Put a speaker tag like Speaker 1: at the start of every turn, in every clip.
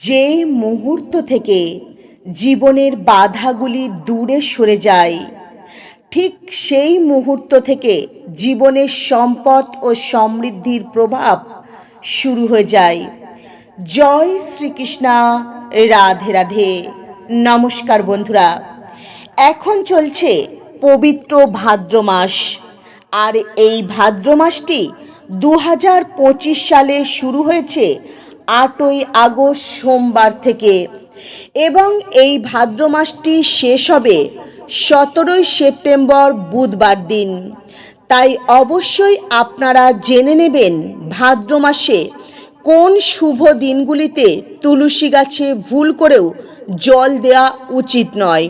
Speaker 1: যে মুহূর্ত থেকে জীবনের বাধাগুলি দূরে সরে যায়, ঠিক সেই মুহূর্ত থেকে জীবনের সম্পদ ও সমৃদ্ধির প্রভাব শুরু হয়ে যায়। জয় শ্রীকৃষ্ণা, রাধে রাধে। নমস্কার বন্ধুরা, এখন চলছে পবিত্র ভাদ্র মাস। আর এই ভাদ্র মাসটি দু হাজার পঁচিশ সালে শুরু হয়েছে আটই আগস্ট সোমবার থেকে। এবং এই ভাদ্র মাসটি শেষ হবে সতেরোই সেপ্টেম্বর বুধবার দিন। তাই অবশ্যই আপনারা জেনে নেবেন ভাদ্র মাসে কোন শুভ দিনগুলিতে তুলসী গাছে ভুল করেও জল দেওয়া উচিত নয়।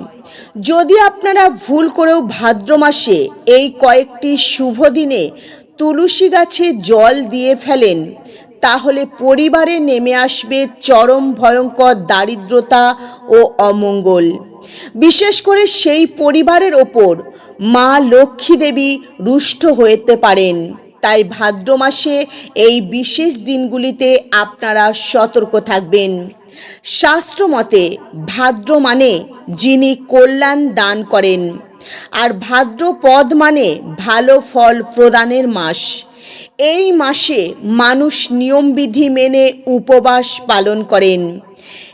Speaker 1: যদি আপনারা ভুল করেও ভাদ্র মাসে এই কয়েকটি শুভ দিনে তুলসী গাছে জল দিয়ে ফেলেন তাহলে পরিবারে নেমে আসবে চরম ভয়ঙ্কর দারিদ্রতা ও অমঙ্গল। বিশেষ করে সেই পরিবারের ওপর মা লক্ষ্মী দেবী রুষ্ট হতে পারেন। তাই ভাদ্র মাসে এই বিশেষ দিনগুলিতে আপনারা সতর্ক থাকবেন। শাস্ত্রমতে ভাদ্র মানে যিনি কল্যাণ দান করেন। আর ভাদ্রপদ মানে ভালো ফল প্রদানের মাস। এই মাসে মানুষ নিয়মবিধি মেনে উপবাস পালন করেন।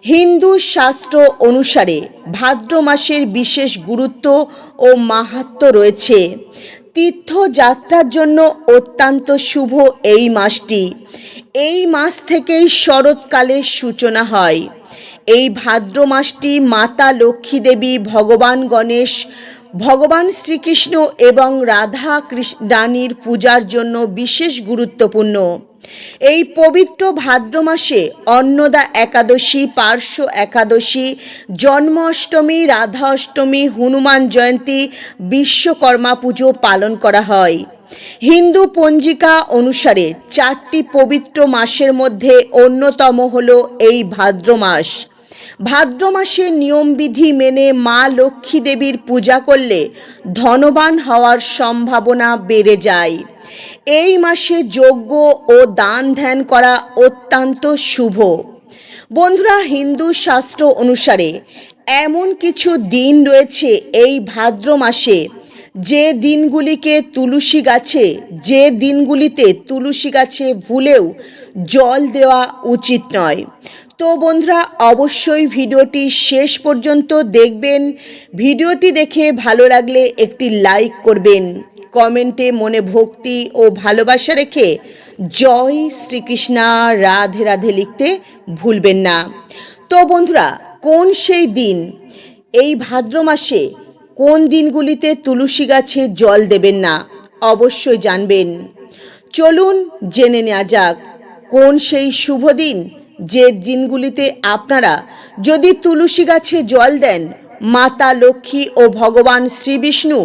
Speaker 1: হিন্দু শাস্ত্র অনুসারে ভাদ্র মাসের বিশেষ গুরুত্ব ও মাহাত্ম রয়েছে। তীর্থযাত্রার জন্য অত্যন্ত শুভ এই মাসটি। এই মাস থেকেই শরৎকালের সূচনা হয়। এই ভাদ্র মাসটি মাতা লক্ষ্মী দেবী ভগবান গণেশ ভগবান শ্রীকৃষ্ণ এবং রাধা কৃষ্ণানীর পূজার জন্য বিশেষ গুরুত্বপূর্ণ। এই পবিত্র ভাদ্র মাসে অন্নদা একাদশী, পার্শ্ব একাদশী জন্মাষ্টমী রাধা অষ্টমী, হনুমান জয়ন্তী, বিশ্বকর্মা পুজো পালন করা হয়। হিন্দু পঞ্জিকা অনুসারে চারটি পবিত্র মাসের মধ্যে অন্যতম হল এই ভাদ্র মাস। ভাদ্র মাসে নিয়মবিধি মেনে মা লক্ষ্মী দেবীর পূজা করলে ধনবান হওয়ার সম্ভাবনা বেড়ে যায়। এই মাসে যজ্ঞ ও দান ধ্যান করা অত্যন্ত শুভ। বন্ধুরা, হিন্দু শাস্ত্র অনুসারে এমন কিছু দিন রয়েছে এই ভাদ্র মাসে, যে দিনগুলিকে তুলসী গাছে, যে দিনগুলিতে তুলসী গাছে ভুলেও জল দেওয়া উচিত নয়। তো বন্ধুরা, অবশ্যই ভিডিওটি শেষ পর্যন্ত দেখবেন। ভিডিওটি দেখে ভালো লাগলে একটি লাইক করবেন। কমেন্টে মনে ভক্তি ও ভালোবাসা রেখে জয় শ্রীকৃষ্ণা, রাধে রাধে লিখতে ভুলবেন না। তো বন্ধুরা, কোন সেই দিন? এই ভাদ্র মাসে কোন দিনগুলিতে তুলসী গাছে জল দেবেন না? অবশ্যই জানবেন। চলুন জেনে নেওয়া যাক, কোন সেই শুভ দিন যে দিনগুলিতে আপনারা যদি তুলসী গাছে জল দেন, মাতা লক্ষ্মী ও ভগবান শ্রীবিষ্ণু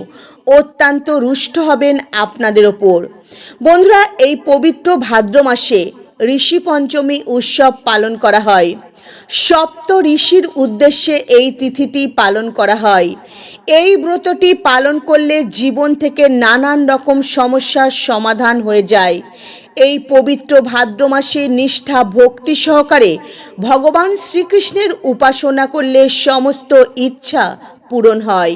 Speaker 1: অত্যন্ত রুষ্ট হবেন আপনাদের ওপর। বন্ধুরা, এই পবিত্র ভাদ্র মাসে ঋষি পঞ্চমী উৎসব পালন করা হয়। সপ্ত ঋষির উদ্দেশ্যে এই তিথিটি পালন করা হয়। এই ব্রতটি পালন করলে জীবন থেকে নানান রকম সমস্যার সমাধান হয়ে যায়। এই পবিত্র ভাদ্র মাসে নিষ্ঠা, ভক্তি সহকারে ভগবান শ্রীকৃষ্ণের উপাসনা করলে সমস্ত ইচ্ছা পূরণ হয়।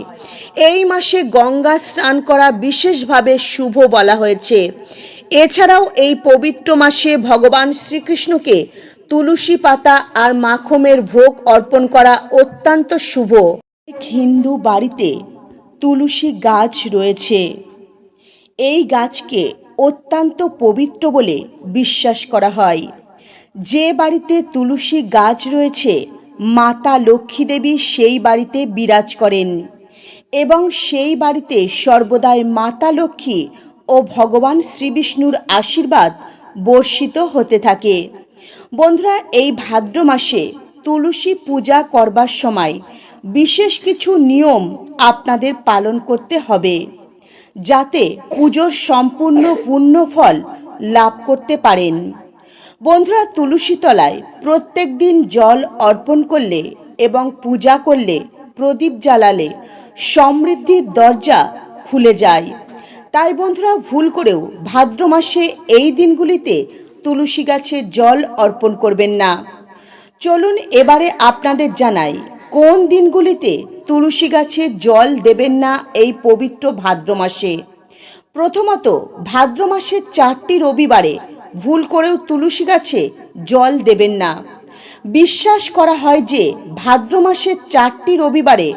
Speaker 1: এই মাসে গঙ্গা স্নান করা বিশেষভাবে শুভ বলা হয়েছে। এছাড়াও এই পবিত্র মাসে ভগবান শ্রীকৃষ্ণকে তুলসী পাতা আর মাখমের ভোগ অর্পণ করা অত্যন্ত শুভ। হিন্দু বাড়িতে তুলসী গাছ রয়েছে। এই গাছকে অত্যন্ত পবিত্র বলে বিশ্বাস করা হয়। যে বাড়িতে তুলসী গাছ রয়েছে, মাতা লক্ষ্মী দেবী সেই বাড়িতে বিরাজ করেন এবং সেই বাড়িতে সর্বদাই মাতা লক্ষ্মী ও ভগবান শ্রীবিষ্ণুর আশীর্বাদ বর্ষিত হতে থাকে। বন্ধুরা, এই ভাদ্র মাসে তুলসী পূজা করবার সময় বিশেষ কিছু নিয়ম আপনাদের পালন করতে হবে। যাতে পুজোর সম্পূর্ণ পূর্ণ ফল লাভ করতে পারেন। বন্ধুরা তুলসী তলায় প্রত্যেক দিন জল অর্পণ করলে এবং পূজা করলে, প্রদীপ জ্বালালে সমৃদ্ধির দরজা খুলে যায়। তাই বন্ধুরা, ভুল করেও ভাদ্র মাসে এই দিনগুলিতে তুলসী গাছে জল অর্পণ করবেন না। চলুন এবারে আপনাদের জানাই কোন দিনগুলিতে তুলসী গাছে জল দেবেন না এই পবিত্র ভাদ্র মাসে? প্রথমত, ভাদ্র মাসের চারটি রবিবারে ভুল করেও তুলসী গাছে জল দেবেন না। বিশ্বাস করা হয় যে, ভাদ্র মাসের চারটি রবিবারে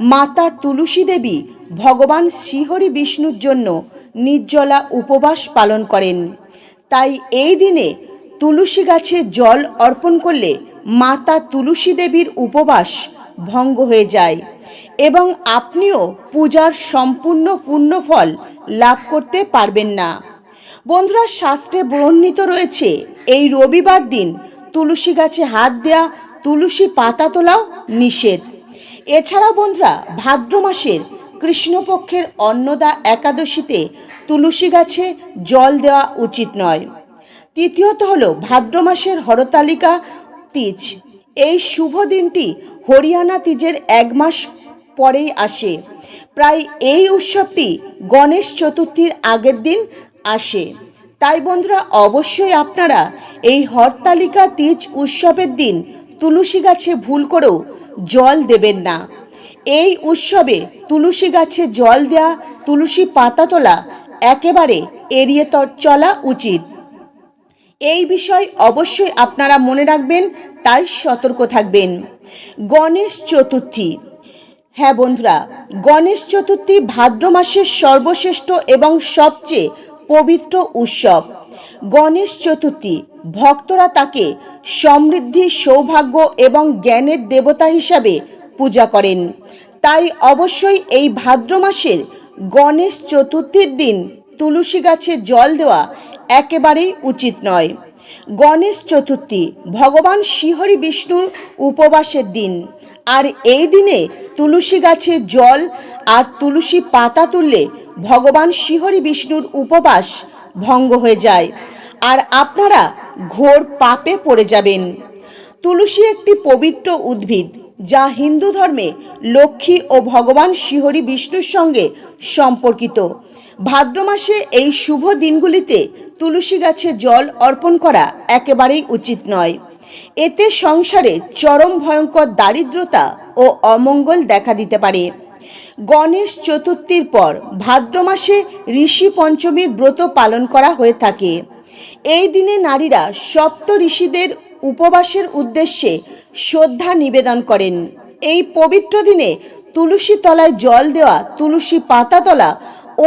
Speaker 1: মাতা তুলসী দেবী ভগবান শ্রীহরি বিষ্ণুর জন্য নির্জলা উপবাস পালন করেন। তাই এই দিনে তুলসী গাছে জল অর্পণ করলে মাতা তুলসী দেবীর উপবাস ভঙ্গ হয়ে যায় এবং আপনিও পূজার সম্পূর্ণ পুণ্যফল লাভ করতে পারবেন না। বন্ধুরা, শাস্ত্রে বর্ণিত রয়েছে, এই রবিবার দিন তুলসী গাছে হাত দেয়া, তুলসী পাতা তোলাও নিষেধ। এছাড়া বন্ধুরা, ভাদ্র মাসের কৃষ্ণপক্ষের অন্নদা একাদশীতে তুলসী গাছে জল দেওয়া উচিত নয়। তৃতীয়ত হলো ভাদ্র মাসের হরতালিকা তিজ এই শুভ দিনটি হরিয়ানা তিজের এক মাস পরেই আসে। প্রায় এই উৎসবটি গণেশ চতুর্থীর আগের দিন আসে। তাই বন্ধুরা, অবশ্যই আপনারা এই হরতালিকা তিজ উৎসবের দিন তুলসী গাছে ভুল করেও জল দেবেন না। এই উৎসবে তুলসী গাছে জল দেওয়া তুলসী পাতা তোলা একেবারে এড়িয়ে চলা উচিত। এই বিষয় অবশ্যই আপনারা মনে রাখবেন, তাই সতর্ক থাকবেন। গণেশ চতুর্থী। হ্যাঁ বন্ধুরা, গণেশ চতুর্থী ভাদ্র মাসের সর্বশ্রেষ্ঠ এবং সবচেয়ে পবিত্র উৎসব। গণেশ চতুর্থী, ভক্তরা তাকে সমৃদ্ধি, সৌভাগ্য এবং জ্ঞানের দেবতা হিসাবে পূজা করেন। তাই অবশ্যই এই ভাদ্র মাসের গণেশ চতুর্থীর দিন তুলসী গাছে জল দেওয়া একেবারেই উচিত নয়। গণেশ চতুর্থী, ভগবান শ্রীহরি বিষ্ণুর উপবাসের দিন। আর এই দিনে তুলসী গাছে জল আর তুলসী পাতা তুললে ভগবান শ্রীহরি বিষ্ণুর উপবাস ভঙ্গ হয়ে যায়। আর আপনারা ঘোর পাপে পড়ে যাবেন। তুলসী একটি পবিত্র উদ্ভিদ যা হিন্দু ধর্মে লক্ষ্মী ও ভগবান শিহরি বিষ্ণুর সঙ্গে সম্পর্কিত। ভাদ্র মাসে এই শুভ দিনগুলিতে তুলসী গাছে জল অর্পণ করা একেবারেই উচিত নয়। এতে সংসারে চরম ভয়ঙ্কর দারিদ্রতা ও অমঙ্গল দেখা দিতে পারে। গণেশ চতুর্থীর পর ভাদ্র মাসে ঋষি পঞ্চমীর ব্রত পালন করা হয়ে থাকে। এই দিনে নারীরা সপ্ত ঋষিদের উপবাসের উদ্দেশ্যে শ্রদ্ধা নিবেদন করেন। এই পবিত্র দিনে তুলসী তলায় জল দেওয়া, তুলসী পাতা তোলা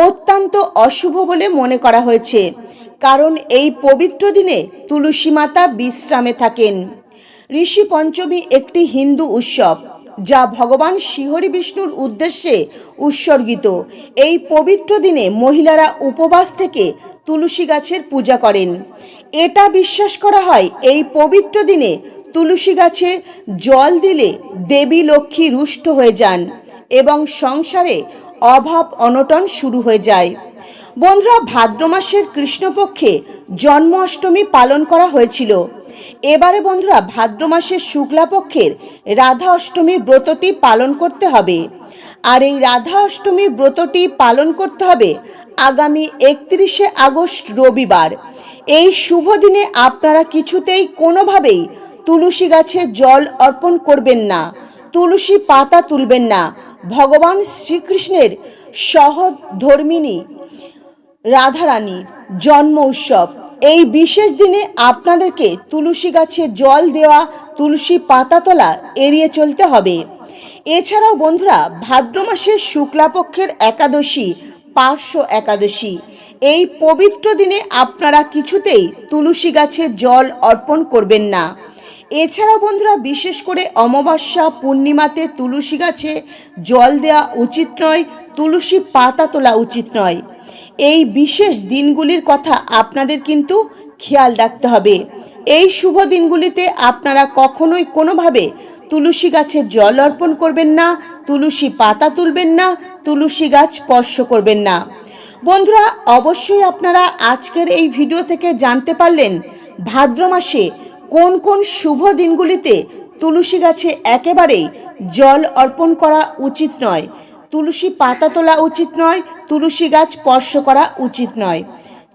Speaker 1: অত্যন্ত অশুভ বলে মনে করা হয়েছে। কারণ এই পবিত্র দিনে তুলসী মাতা বিশ্রামে থাকেন। ঋষি পঞ্চমী একটি হিন্দু উৎসব, যা ভগবান শ্রীহরি বিষ্ণুর উদ্দেশ্যে উৎসর্গিত। এই পবিত্র দিনে মহিলারা উপবাস থেকে তুলসী গাছের পূজা করেন। এটা বিশ্বাস করা হয়, এই পবিত্র দিনে তুলসী গাছে জল দিলে দেবী লক্ষ্মী রুষ্ট হয়ে যান এবং সংসারে অভাব অনটন শুরু হয়ে যায়। বন্ধুরা, ভাদ্র মাসের কৃষ্ণপক্ষে জন্ম অষ্টমী পালন করা হয়েছিল। এবারে বন্ধুরা, ভাদ্র মাসের শুক্লাপক্ষের রাধা অষ্টমীর ব্রতটি পালন করতে হবে। আর এই রাধা অষ্টমীর ব্রতটি পালন করতে হবে আগামী একত্রিশে আগস্ট রবিবার। এই শুভ দিনে আপনারা কিছুতেই কোনোভাবেই তুলসী গাছে জল অর্পণ করবেন না, তুলসী পাতা তুলবেন না। ভগবান শ্রীকৃষ্ণের সহধর্মিনী রাধারানীর জন্ম উৎসব। এই বিশেষ দিনে আপনাদেরকে তুলসী গাছে জল দেওয়া, তুলসী পাতা তোলা এড়িয়ে চলতে হবে। এছাড়াও বন্ধুরা, ভাদ্র মাসের শুক্লাপক্ষের একাদশী পার্শ্ব একাদশী। এই পবিত্র দিনে আপনারা কিছুতেই তুলসী গাছে জল অর্পণ করবেন না। এছাড়াও বন্ধুরা, বিশেষ করে অমাবস্যা, পূর্ণিমাতে তুলসী গাছে জল দেওয়া উচিত নয়, তুলসী পাতা তোলা উচিত নয়। এই বিশেষ দিনগুলির কথা আপনাদের কিন্তু খেয়াল রাখতে হবে। এই শুভ দিনগুলিতে আপনারা কখনোই কোনোভাবে তুলসী গাছে জল অর্পণ করবেন না, তুলসী পাতা তুলবেন না, তুলসী গাছ স্পর্শ করবেন না। বন্ধুরা, অবশ্যই আপনারা আজকের এই ভিডিও থেকে জানতে পারলেন ভাদ্র মাসে কোন কোন শুভ দিনগুলিতে তুলসী গাছে একেবারেই জল অর্পণ করা উচিত নয়। তুলসী পাতা তোলা উচিত নয়, তুলসী গাছ স্পর্শ করা উচিত নয়।